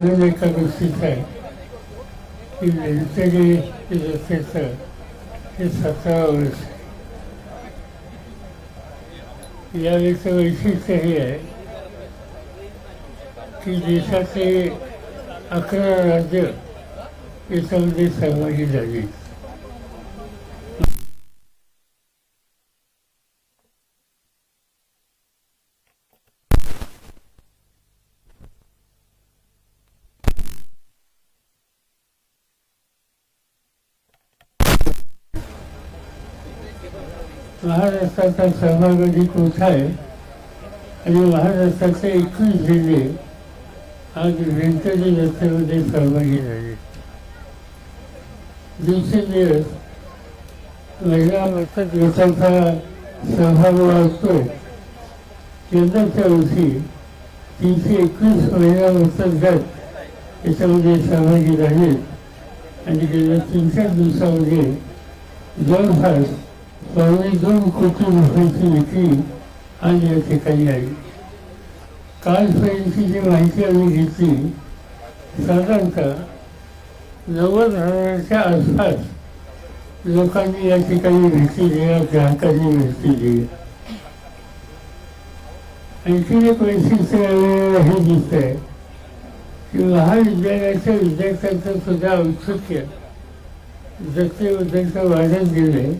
अजून एका गोष्टीचं आहे की वेंचरी रस्त्याचं हे सतरा वर्ष यावेळेचं वैशिष्ट्य हे आहे की देशाचे अकरा राज्य याच्यामध्ये सहभागी झाली. महाराष्ट्राचा सहभाग अधिक आहे आणि महाराष्ट्राचे एकवीस जिल्हे आज वेंकटी रस्त्यामध्ये सहभागी झाले. दिवसेंदिवस महिला बचत गटाचा सहभाग वाढतो. यंदाच्या वर्षी तीनशे एकवीस महिला बचत गट याच्यामध्ये सहभागी झाले. आणि गेल्या तीन चार दिवसामध्ये जवळपास पावणे दोन कोटी रुपयाची विक्री आज या ठिकाणी आली कालपर्यंतची जी माहिती आम्ही घेतली साधारणतः नव्वद हजाराच्या आसपास लोकांनी या ठिकाणी भेटी दिल्या ग्राहकांनी भेटी दिल्या आणखी एक वैशिष्ट्य यावेळेला हे दिसत आहे की महाविद्यालयाच्या विद्यार्थ्यांचं सुद्धा औत्सुक्य जसे वाढत गेले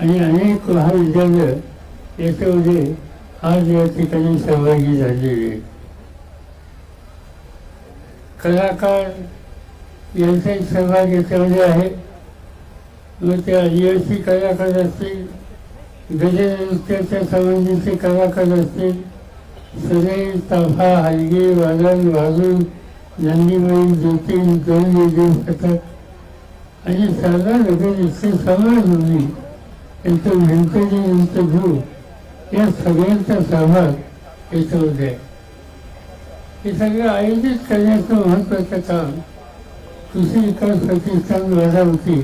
आणि अनेक महाविद्यालय याच्यामध्ये आज या ठिकाणी सहभागी झालेले. आहेत. कलाकार यांचाही सहभाग याच्यामध्ये आहे. मग ते आदिवासी कलाकार असतील गजनृत्याच्या संबंधीचे कलाकार असतील सदै ताफा हलगे वादन वाजून नंदीमयी ज्योती दोन वेगळे आणि साधा नगरीचे समाज होती त्यांचं व्यंकटी यांचं ग्रुप या सगळ्यांचा सहभाग याच्यामध्ये आहे हे सगळं आयोजित करण्याचं महत्त्वाचं काम कृषी विकास प्रतिष्ठान बारामती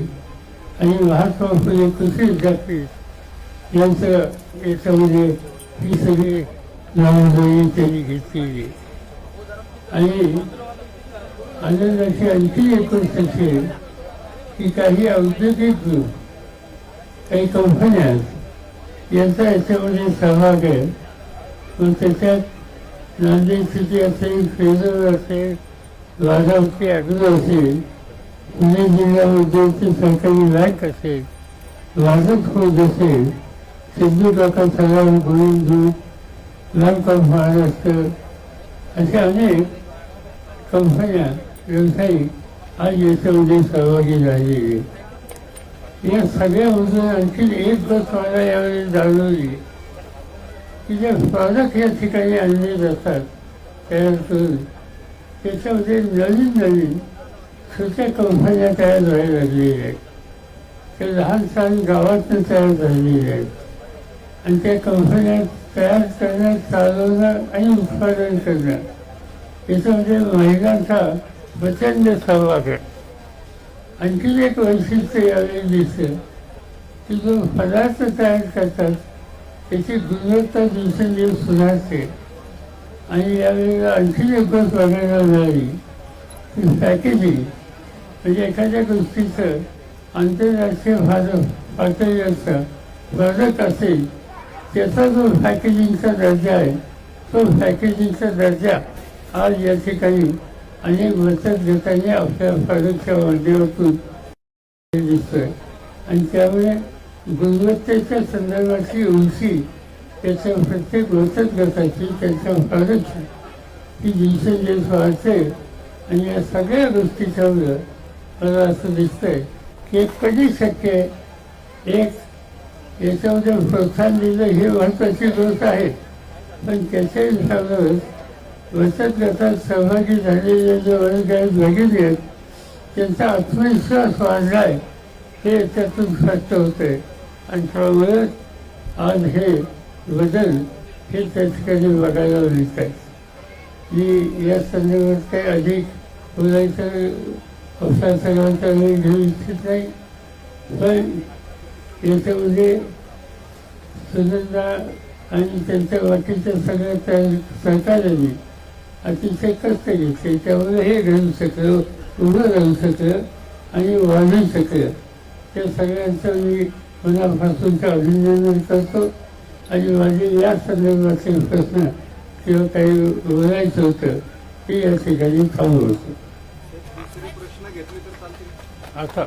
आणि महात्मा फुले कृषी विद्यापीठ यांचं याच्यामध्ये म्हणजे ही सगळी जबाबदारी त्यांनी घेतलेली. आणि आनंदाची आणखी एक गोष्ट असेल की काही औद्योगिक ग्रुप काही कंपन्या आहेत यांचा याच्यामध्ये सहभाग आहे. पण त्याच्यात नांदेड सिटी असेल फेजर असेल वाघावती अग्रो असेल पुणे जिल्हा उद्योगची सरकारी बँक असेल वाजत खोद असेल सिद्धू काका गोविंद गोविंदू बँक ऑफ महाराष्ट्र अशा अनेक कंपन्या व्यावसायिक आज याच्यामध्ये सहभागी झालेले या सगळ्या सगळ्यामधून आणखी एक गोष्ट मला यावेळी जाणवली की जे प्रॉडक्ट या ठिकाणी आणले जातात तयार करून त्याच्यामध्ये नवीन नवीन छोट्या कंपन्या तयार व्हायला लागलेल्या आहेत. ते लहान सहान गावातून तयार झालेल्या आहेत. आणि त्या कंपन्या तयार करणं चालवणं आणि उत्पादन करणं याच्यामध्ये महिलांचा प्रचंड सहभाग आहे. आणखी एक वैशिष्ट्य यावेळी दिसतं की जो पदार्थ तयार करतात. त्याची गुणवत्ता दिवसेंदिवस सुधारते. आणि यावेळेला आणखी एक गोष्ट बघायला मिळाली. की पॅकेजिंग म्हणजे एखाद्या गोष्टीचं आंतरराष्ट्रीय भारत पातळीवरचं प्रॉडक्ट असेल त्याचा जो पॅकेजिंगचा दर्जा आहे तो पॅकेजिंगचा दर्जा आज या ठिकाणी आणि बचत गटांनी आपल्या प्रॉडक्टच्या माध्यमातून दिसतोय. आणि त्यामुळे गुणवत्तेच्या संदर्भातली उंची त्याच्या प्रत्येक बचत गटाची त्याच्या प्रॉडक्टची ही दिवसेंदिवस वाढते. आणि या सगळ्या गोष्टीच्यामुळं मला असं दिसतंय की हे कधी शक्य आहे? एक याच्यामध्ये प्रोत्साहन दिलं हे महत्त्वाची गोष्ट आहे. पण त्याच्या हिसाबावर बचत गटात सहभागी झालेले जे वर्ग आहेत भगिनी आहेत त्यांचा आत्मविश्वास वाढला आहे हे त्यातून स्पष्ट होते आणि त्यामुळे आज हे बदल हे त्या ठिकाणी बघायला मिळत आहे मी या संदर्भात काही अधिक बोलायचं आपल्या वेळ घेऊ इच्छित नाही. पण याच्यामध्ये सुनंदा आणि त्यांच्या बाकीच्या सगळ्या त्या अतिशय कष्ट घेतले त्यामुळे हे घडू शकलं उभं राहू शकलं आणि वाढू शकलं त्या सगळ्यांचं मी मनापासूनचं अभिनंदन करतो. आणि माझे या संदर्भातले प्रश्न किंवा काही बोलायचं होतं ते या ठिकाणी थांबवतो दुसरे प्रश्न घेतले तर चालतील आता?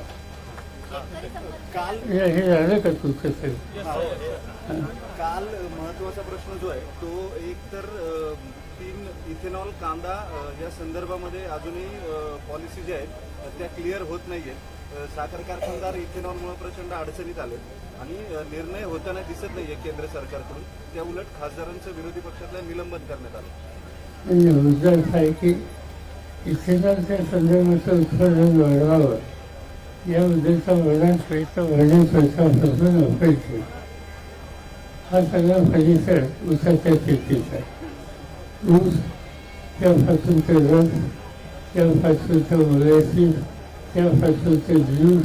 काल हे हे झालं का तुमचं सगळं? काल महत्त्वाचा प्रश्न जो आहे तो एक तर इथेनॉल कांदा या संदर्भामध्ये अजूनही पॉलिसी ज्या आहेत त्या क्लिअर होत नाही आहेत साखर कारखानदार इथेनॉलमुळे प्रचंड अडचणीत आले आणि निर्णय होताना दिसत नाहीये केंद्र सरकारकडून. त्या उलट खासदारांचं विरोधी पक्षातल्या निलंबन करण्यात आलं. म्हणजे मुद्दा असा आहे की इथेनॉलच्या संदर्भाचं उत्पादन वाढवावं. याबद्दलचा बराच प्रयत्न बऱ्याच वर्षापासून अपेक्षित. हा सगळा परिसर ऊसाच्या शेतीचा आहे. ऊस त्यापासूनचं रस त्यापासूनचं मोलॅसिस त्यापासूनचं ज्यूस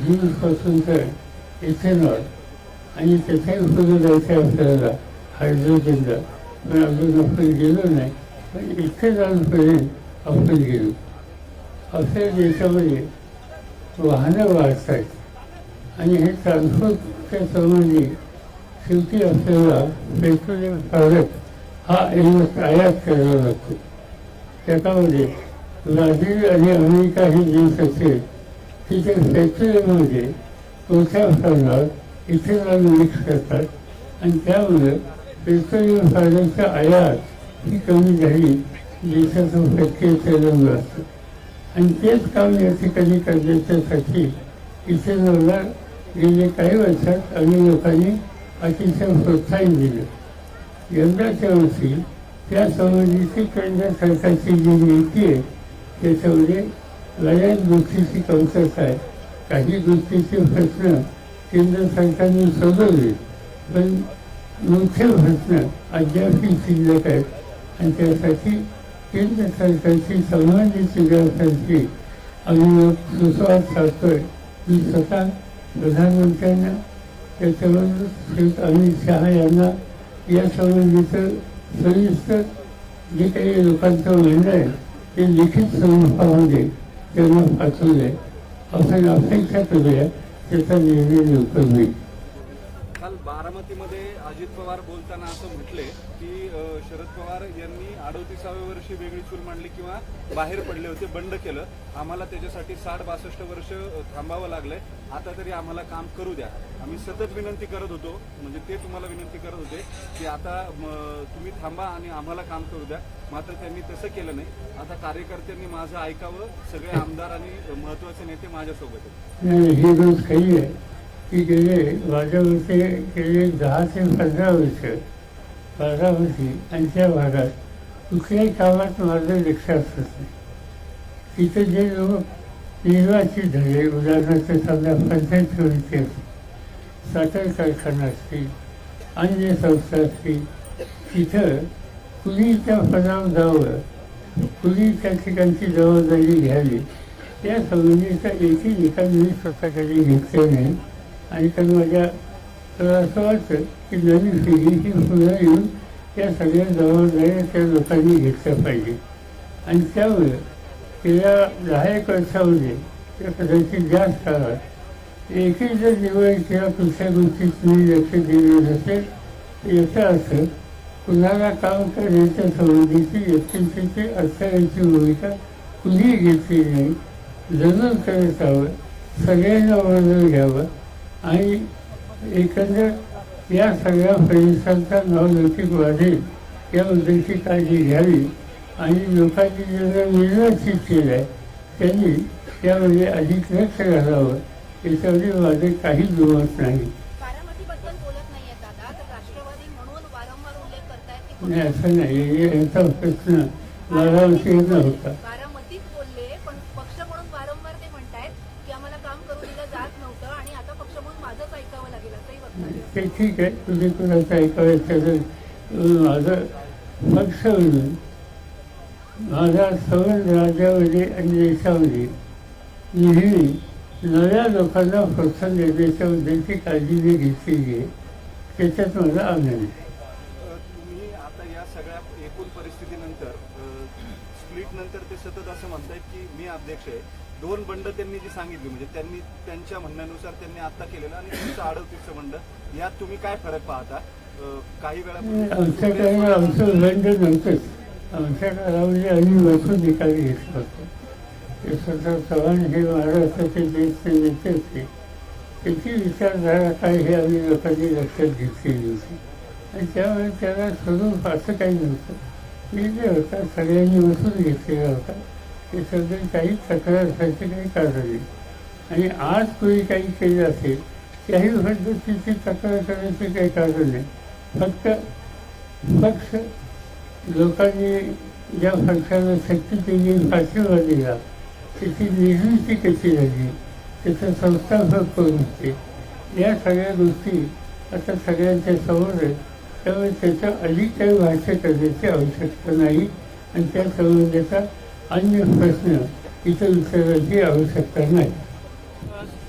ज्यूसपासूनचं इथेनॉल आणि त्याचाही उपयोग जायचं आहे आपल्याला हायड्रोजनला पण अजून आपण गेलो नाही पण इथे जाऊनपर्यंत आपण गेलो आपल्या देशामध्ये वाहनं वाढत आहेत आणि हे ट्रान्सपोर्टच्या संबंधी शेवटी आपल्याला पेट्रोलियम प्रॉडक्ट हा एक आयात करावा लागतो? त्याच्यामध्ये ब्राझील आणि अमेरिका हे देश असेल तिथे फॅक्टरीमध्ये मोठ्या प्रमाणात इथेनॉल मिक्स करतात. आणि त्यामुळे पेट्रोलियम प्रॉडक्टचा आयात ही कमी झाली देशाचं फॅक्टरी चालवलं असतं आणि तेच काम या ठिकाणी करण्याच्यासाठी इथेनॉलला गेले काही वर्षात अनेक लोकांनी अतिशय प्रोत्साहन दिलं. यंदाच्या वर्षी त्या संबंधीची केंद्र सरकारची जी नीती आहे त्याच्यामध्ये लयात गोष्टीची कमतरता आहे. काही गोष्टीचे प्रश्न केंद्र सरकारने सोडवले पण मुख्य प्रश्न अद्यापही शिल्लक आहेत. आणि त्यासाठी केंद्र सरकारची संबंधित सरकारची आम्ही सुस्वाद साधतोय. मी स्वतः प्रधानमंत्र्यांना त्याच्यावर अमित शहा यांना या संबंधीचं सविस्तर जे काही लोकांचं म्हणणं आहे ते लिखित स्वरूपामध्ये त्यांना पाठवलं आहे असं अपेक्षा करूया त्याचा निर्णय लवकर होईल. बारामतीमध्ये अजित पवार बोलताना असं म्हटले की शरद पवार यांनी अडोतीसाव्या वर्षी वेगळी चूल मांडली किंवा बाहेर पडले होते बंड केलं. आम्हाला त्याच्यासाठी साठ बासष्ट वर्ष थांबावं लागलंय. आता तरी आम्हाला काम करू द्या. आम्ही सतत विनंती करत होतो म्हणजे ते तुम्हाला विनंती करत होते की आता तुम्ही थांबा आणि आम्हाला काम करू द्या. मात्र त्यांनी तसं केलं नाही. आता कार्यकर्त्यांनी माझं ऐकावं. सगळे आमदार आणि महत्त्वाचे नेते माझ्यासोबत आहेत. ती गेले माझ्या मते गेले दहा ते पंधरा वर्ष बारामती आणि त्या भागात कुठल्याही कामात माझं लक्ष असत. नाही तिथे जे लोक निर्वाचित झाले उदाहरणार्थ समजा पंचायत समिती असतील साखर कारखाना असतील अन्य संस्था असतील तिथं कुणी त्या पदावर जावं कुणी त्या ठिकाणची जबाबदारी घ्यावी. या संबंधीचा एकही निकाल मी स्वतःकडे घेतले नाही आणि तर माझ्या तर असं वाटतं की नवीन पिढी ही पुन्हा येऊन या सगळ्या जबाबदाऱ्या त्या लोकांनी घेतल्या पाहिजे. आणि त्यामुळे गेल्या दहा एक वर्षामध्ये त्या कदाचित जास्त काळात एकही जर दिवाळी किंवा कुठल्या गोष्टीत मी लक्ष दिले नसेल याचा अर्थ कुणाला काम करण्याच्या संबंधीची व्यक्तींची अडथळ्याची भूमिका कुणीही घेतली नाही. जनन करत हवं सगळ्यांना वर्णन घ्यावं. आणि एकंदर या सगळ्या नावलौकिक वाढेल याबद्दलची काळजी घ्यावी आणि लोकांनी ज्यांना निर्वाचित केलं आहे त्यांनी त्यामध्ये अधिक लक्ष घालावं याच्यामध्ये माझे काही दुमत नाही. असं नाही. याचा प्रश्न बारामती नव्हता ते ठीक आहे तुम्ही कुणाचं ऐकायचं तर माझं पक्ष म्हणून माझा संबंध राज्यामध्ये आणि देशामध्ये नेहमी नव्या लोकांना प्रोत्साहन देण्याच्या देण्याच्याबद्दलची काळजी मी घेतलेली आहे. त्याच्यात माझा आनंद आहे. तुम्ही आता या सगळ्या एकूण परिस्थितीनंतर स्प्लिट नंतर ते सतत असं म्हणतायत की मी अध्यक्ष आहे. दोन बंड त्यांनी जी सांगितली म्हणजे त्यांनी त्यांच्या म्हणण्यानुसार त्यांनी आता केलेलं आणि तुमचं अडवतीसचं बंड यात तुम्ही काय फरक पाहता? काही आमच्या वेळा काही आमचं बंड नव्हतंच. आमच्या काळामध्ये आम्ही बसून निकाल घेतला होता ते स्वतः चव्हाण हे महाराष्ट्राचे ज्येष्ठ नेते होते. त्याची विचारधारा काय हे आम्ही लोकांनी लक्षात घेतलेली होती. आणि त्यामुळे त्याला स्वरूप असं काही नव्हतं. जे होता सगळ्यांनी बसून घेतलेला होता ते सगळे काही तक्रार असायची काही कारण आणि आज कोणी काही केलं असेल त्याही पद्धतीची तक्रार करण्याचे काही कारण नाही. फक्त पक्ष लोकांनी ज्या पक्षाला शक्ती दिली पाठिंबा दिला त्याची निर्मिती कशी झाली त्याचं संस्थापक कोण होते या सगळ्या गोष्टी आता सगळ्यांच्या समोर आहेत. त्यामुळे त्याचं अधिक काही भाष्य करण्याची आवश्यकता नाही आणि त्या संबंधाचा अन्य प्रश्न इथं विचारण्याची आवश्यकता नाही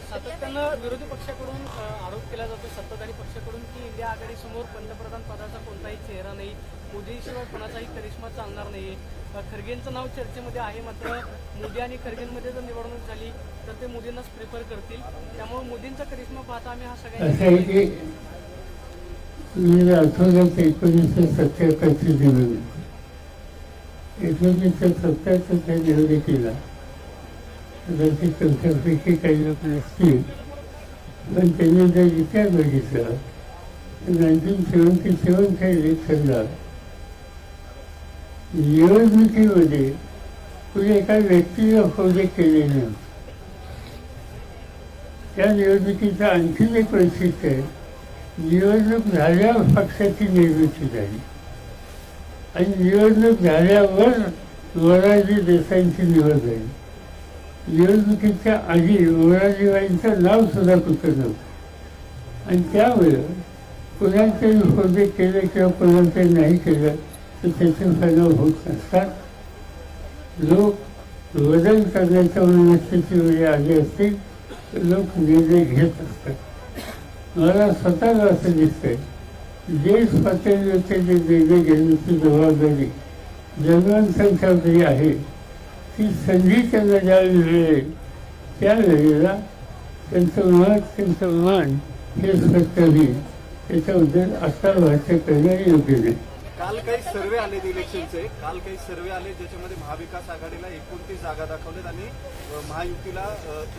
सातत्यानं विरोधी पक्षाकडून आरोप केला जातो सत्ताधारी पक्षाकडून की इंडिया आघाडीसमोर पंतप्रधान पदाचा कोणताही चेहरा नाही मोदीशिवाय कोणाचाही करिश्मा चालणार नाही खरगेंचं नाव चर्चेमध्ये आहे मात्र मोदी आणि खरगेंमध्ये जर निवडणूक झाली तर ते मोदींनाच प्रिफर करतील. त्यामुळे मोदींचा करिश्मा पाहता आम्ही हा सगळ्यांनी आठवड्यात एकोणीसशे सत्याहत्तरची निवडणूक एकोणीसशे सत्याहत्तरच्या निवडणुकीला कदाचित तुमच्यापैकी काही लोक नसतील पण त्यांनी जर विचार बघितला नाईन्टीन सेवन्टी सेवनच्या इलेक्शनला निवडणुकीमध्ये कुणी एका व्यक्तीला फौजे केले नाही. त्या निवडणुकीचं आणखीन एक वैशिष्ट्य आहे निवडणूक झाल्यावर पक्षाची निर्मिती झाली. आणि निवडणूक झाल्यावर वराजी देसाईंची निवड झाली. निवडणुकीच्या आधी वराजीबाईंचं नाव सुद्धा कुठं नव्हतं. आणि त्यामुळे कुणाचंही होते केले किंवा कुणाचं नाही केलं तर त्याचे फायदा होत नसतात. लोक बदल करण्याच्या मनस्थिती वेळी आली असतील तर लोक निर्णय घेत असतात. मला स्वतःला असं दिसतंय देश पातळीवरचे निर्णय घेण्याची जबाबदारी जनमानसांच्यावरही आहे ती संधी त्यांना ज्यावेळी मिळेल त्यावेळेला त्यांचं मत त्यांचं मान हे स्पष्ट होईल. त्याच्याबद्दल आता भाष्य करणं योग्य नाही काल काही सर्वे आले इलेक्शनचे. काल काही सर्वे आले ज्याच्यामध्ये महाविकास आघाडीला एकोणतीस जागा दाखवल्यात आणि महायुतीला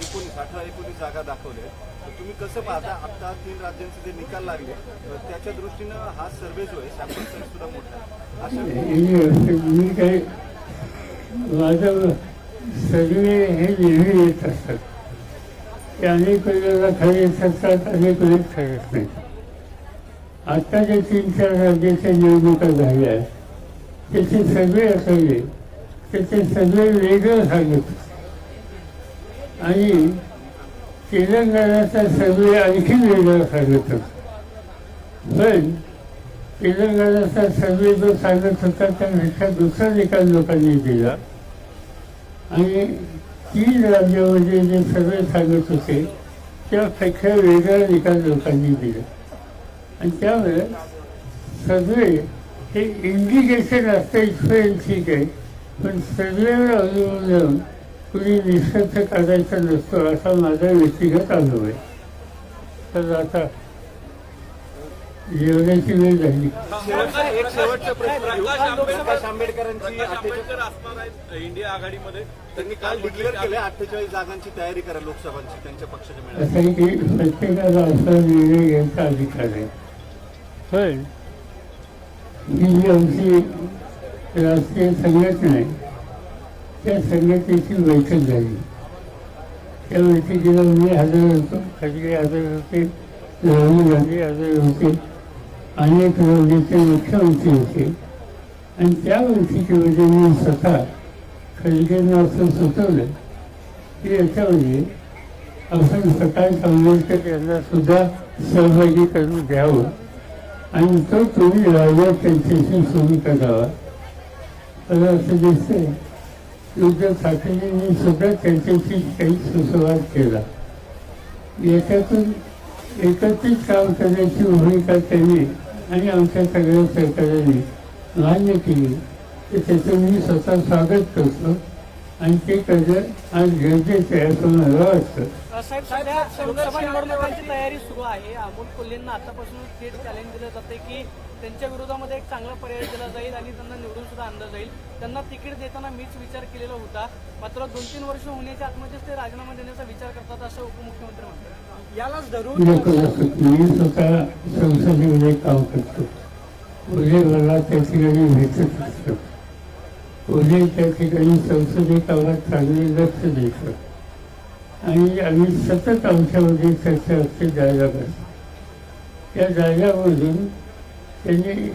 एकोणीस अठरा एकोणीस जागा दाखवल्या तर तुम्ही कसं पाहता? आता तीन राज्यांचे जे निकाल लागले त्याच्या दृष्टीनं हा सर्वे जो आहे सॅम्पल साईज सुद्धा मोठा हे मी काही माझं सर्वे हे नेहमी येत असतात. ते अनेक वेळेला खरे असतात अनेक वेळेस ठरत नाही. आता जे तीन चार राज्याच्या निवडणुका झाल्या त्याचे सगळे असावे. त्याचे सगळे वेगळं सांगत आणि तेलंगणाचा सर्वे आणखी वेगळा सांगत होता. पण तेलंगणाचा सर्वे जो सांगत होता त्यापेक्षा दुसरा निकाल लोकांनी दिला. आणि तीन राज्यामध्ये जे सर्वे सांगत होते त्यापेक्षा वेगळा निकाल लोकांनी दिला. आणि त्यामुळे सर्वे हे इंडिकेशन असतं इथपर्यंत ठीक आहे पण सर्वेवर अवलंबून जाऊन कुणी निष्कर्ष काढायचा नसतो असा माझा व्यक्तिगत अनुभव आहे. तर आता जेवणाची वेळ झाली. प्रकाश आंबेडकरांची इंडिया आघाडीमध्ये. त्यांनी काल डिक्लेअर केले अठ्ठेचाळीस जागांची तयारी करा लोकसभांची त्यांच्या पक्षाच्या मेळाव्यात. असं आहे की प्रत्येकाला असा निर्णय घ्यायचा अधिकार आहे. पण ही जी आमची राष्ट्रीय संघटना आहे त्या संघटनेची बैठक झाली. त्या बैठकीला मी हजर होतो. खडगे हजर होते राहुल गांधी हजर होते अनेक राज्याचे मुख्यमंत्री होते. आणि त्या बैठकीमध्ये मी स्वतः खडगेंना असं सुचवलं की याच्यामध्ये आपण स्वतः आंबेडकर यांना सुद्धा सहभागी करून घ्यावं. आणि तो तुम्ही राजा त्यांच्याशी सुरू करावा मला असं दिसतंय उद्धव ठाकरेंनी सुद्धा त्यांच्याशी काही सुसंवाद केला. याच्यातून एकत्रित काम करण्याची भूमिका त्यांनी आणि आमच्या सगळ्या सरकाराने मान्य केली. तर त्याचं मी स्वतः स्वागत करतो. आणि ते करणं आज गरजेचं आहे असं मला वाटतं अ, साहेब सध्या लोकसभा निवडणुकांची तयारी सुरू आहे. अमोल कोल्हेंना आतापासून थेट चॅलेंज दिलं जाते की त्यांच्या विरोधामध्ये एक चांगला पर्याय दिला जाईल आणि त्यांना निवडून सुद्धा आणलं जाईल. त्यांना तिकीट देताना मीच विचार केलेला होता. मात्र दोन तीन वर्ष होण्याच्या आतमध्येच ते राजीनामा देण्याचा विचार करतात असं उपमुख्यमंत्री म्हणतात. यालाच धरून मी स्वतः संसदेमध्ये काम करतो. उद्या मला त्या ठिकाणी भेटत असतो उद्या त्या ठिकाणी संसदेत आवाज चांगले लक्ष द्यायचं. आणि आम्ही सतत आमच्यामध्ये चर्चा असते जायला त्या जायगामधून त्यांनी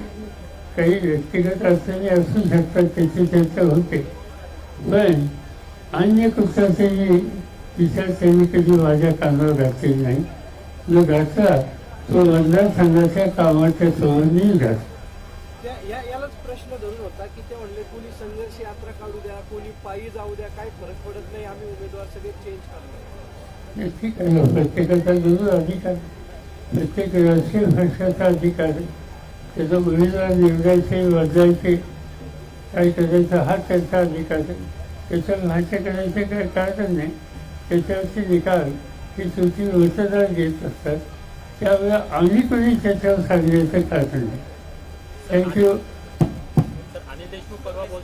काही व्यक्तिगत अडचणी असू शकतात त्याची चर्चा होते. पण अन्य कुठलाही विचार त्यांनी कधी माझ्या कानावर घातलेला नाही जो घातला तो मतदारसंघाच्या कामाच्या संबंधी घातला. होता की ते म्हणले कोणी संघर्ष यात्रा काढू द्या कोणी पायी जाऊ द्या काही फरक पडत नाही आम्ही उमेदवार सगळे चेंज करणार. ठीक आहे प्रत्येकाचा जरूर अधिकार प्रत्येक राजकीय पक्षाचा अधिकार आहे. त्याचा उमेदवार निवडायचे बदलायचे काय करायचं हा त्यांचा अधिकार आहे. त्याच्यावर भाष्य करायचं काय कारण नाही. त्याच्यावरचे निकाल हे तुमची मतदार घेत असतात. त्यावेळेला आम्ही कोणी त्याच्यावर सांगण्याचं कारण नाही. थँक्यू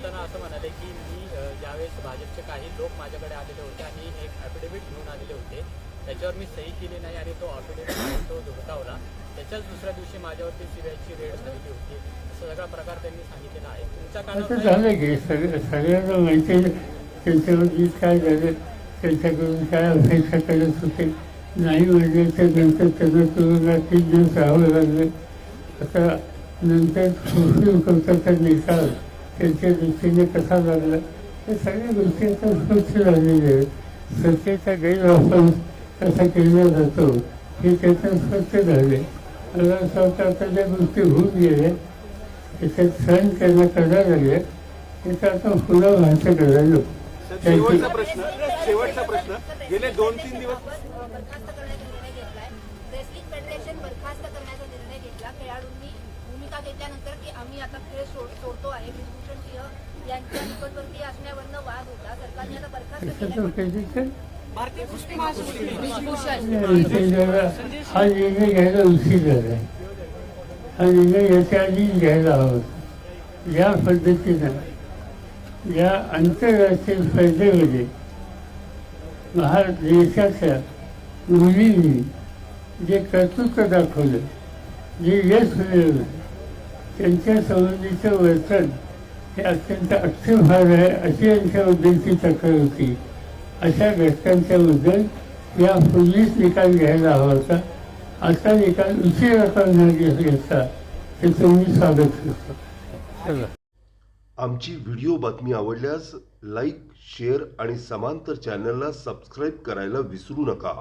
बोलताना असं म्हणाले की मी ज्यावेळेस भाजपचे काही लोक माझ्याकडे आलेले होते आणि एक ॲफिडेव्हिट घेऊन आलेले होते त्याच्यावर मी सही केली नाही आणि तो ॲफिडेव्हिट तो धुडकावला. त्याच्याच दुसऱ्या दिवशी माझ्यावरती सीबीआयची रेड झालेली होती. असा सगळा प्रकार त्यांनी सांगितलेला आहे. तुमच्या आता कानावर झालं की सगळं सगळ्यांना माहिती काय झालं त्यांच्याकडून काय अपेक्षा करत होते नाही म्हणल्याच्या नंतर त्यांना तुरुंगात तीन दिवस राहावं लागलं. आता नंतर निकाल. त्यांच्या दृष्टीने कसा लागला या सगळ्या गोष्टी आता स्पष्ट झालेल्या आहेत सत्तेचा गैरवापर कसा केला जातो हे त्याचं स्पष्ट झाले मला असं वाटतं आता त्या गोष्टी होऊन गेल्या त्याच्यात सहन करणं करायला लागले त्याचा आता पुन्हा भाषा करायला शेवटचा प्रश्न शेवटचा प्रश्न. गेले दोन तीन दिवस. बरखास्त करण्याचा निर्णय घेतलाय रेसलिंग फेडरेशन बरखास्त करण्याचा निर्णय घेतला. खेळाडूंनी भूमिका घेतल्यानंतर की आम्ही आता खेळ सोड सोडतो आहे. यांच्या निकटवर्ती असण्यावरनं वाद होता. सरकारने बरखास्त केलं. हा निर्णय घ्यायला उशीर झाला हा निर्णय याच्या आधीच घ्यायला हवा. या पद्धतीनं या आंतरराष्ट्रीय स्पर्धेमध्ये भारत देशाच्या मुलींनी जे कर्तृत्व दाखवलं जे यश मिळवलं त्यांच्या संबंधीचं वर्तन हे अत्यंत आक्षेपार्ह आहे अशी यांच्या उद्देशी तक्रार होती. अशा घटकांच्या बद्दल या पूर्वीच निकाल घ्यायला हवा होता. असा निकाल उशिरा का घेतला ते तुम्ही स्वागत करतो आमची व्हिडिओ बातमी आवडल्यास लाईक शेअर आणि समांतर चॅनलला सबस्क्राईब करायला विसरू नका.